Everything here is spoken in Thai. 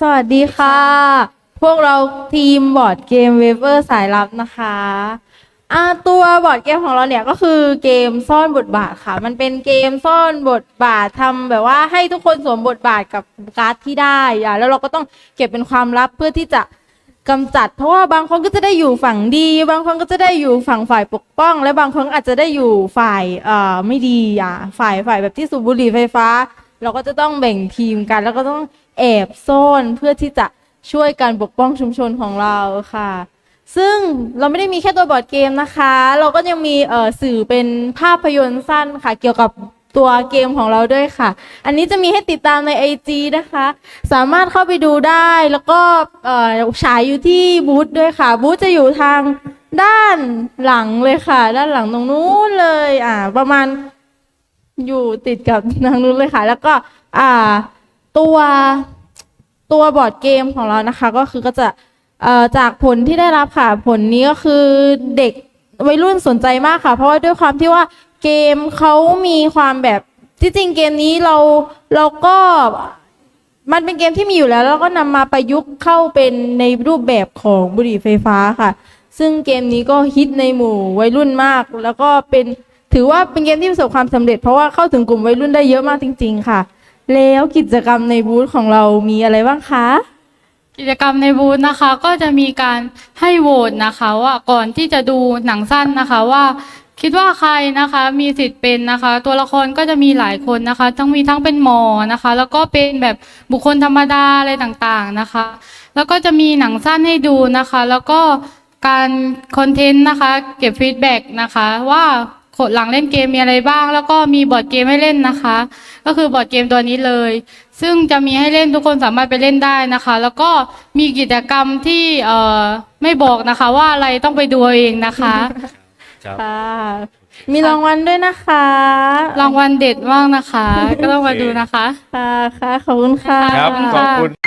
สวัสดีค่ะ พวกเราทีมบอร์ดเกมเวเวอร์สายลับนะคะอ่าตัวบอร์ดเกมของเราเนี่ยก็คือเกมซ่อนบทบาทค่ะ มันเป็นเกมซ่อนบทบาททำแบบว่าให้ทุกคนสวมบทบาทกับการ์ดที่ได้อะแล้วเราก็ต้องเก็บเป็นความลับเพื่อที่จะกำจัด เพราะว่าบางคนก็จะได้อยู่ฝั่งดี บางคนก็จะได้อยู่ฝั่งฝ่ายปกป้อง และบางคนอาจจะได้อยู่ฝ่ายเอ่อไม่ดีอะฝ่ายฝ่ายแบบที่สูบบุหรี่ไฟฟ้า เราก็จะต้องแบ่งทีมกัน แล้วก็ต้อง แอบซ่อนเพื่อที่จะช่วยกันปกป้องชุมชนของเราค่ะ ซึ่งเราไม่ได้มีแค่ตัวบอร์ดเกมนะคะ เราก็ยังมีเอ่อสื่อเป็นภาพยนตร์สั้นค่ะ เกี่ยวกับตัวเกมของเราด้วยค่ะ อันนี้จะมีให้ติดตามใน IG นะคะ สามารถเข้าไปดูได้แล้วก็เอ่อฉายอยู่ที่บูธด้วยค่ะ บูธจะอยู่ทางด้านหลังเลยค่ะ ด้านหลังตรงนู้นเลย อ่า ประมาณอยู่ติดกับทางนู้นเลยค่ะ แล้วก็ อ่า ตัวตัวบอร์ดเกมของเรานะคะ ก็คือก็จะเอ่อจากผลที่ได้รับค่ะผลนี้ก็คือเด็กวัยรุ่นสนใจมากค่ะ เพราะว่าด้วยความที่ว่าเกมเขามีความแบบที่จริงเกมนี้เราเราก็มันเป็นเกมที่มีอยู่แล้ว แล้วก็นำมาประยุกต์เข้าเป็นในรูปแบบของบุหรี่ไฟฟ้าค่ะ ซึ่งเกมนี้ก็ฮิตในหมู่วัยรุ่นมาก แล้วก็เป็นถือว่าเป็นเกมที่ประสบความสำเร็จเพราะว่าเข้าถึงกลุ่มวัยรุ่นได้เยอะมากจริง ๆ ค่ะ แล้วกิจกรรมในบูธของเรามีอะไรบ้างคะ กิจกรรมในบูธนะคะ ก็จะมีการให้โหวตนะคะว่าก่อนที่จะดูหนังสั้นนะคะว่า คิดว่าใครนะคะมีสิทธิ์เป็นนะคะ ตัวละครก็จะมีหลายคนนะคะ ทั้งมีทั้งเป็นหมอนะคะ แล้วก็เป็นแบบบุคคลธรรมดาอะไรต่างๆนะคะ แล้วก็จะมีหนังสั้นให้ดูนะคะ แล้วก็การคอนเทนต์นะคะ เก็บฟีดแบ็กนะคะว่า หลังเล่นเกมมีอะไรบ้าง แล้วก็มีบอร์ดเกมให้เล่นนะคะ ก็คือบอร์ดเกมตัวนี้เลย ซึ่งจะมีให้เล่นทุกคนสามารถไปเล่นได้นะคะ แล้วก็มีกิจกรรมที่เอ่อไม่บอกนะคะ ว่าอะไรต้องไปดูเอาเองนะคะ ครับค่ะ มีรางวัลด้วยนะคะรางวัลเด็ดมากนะคะ ก็ต้องมาดูนะคะ ค่ะค่ะขอบคุณค่ะ ครับขอบคุณ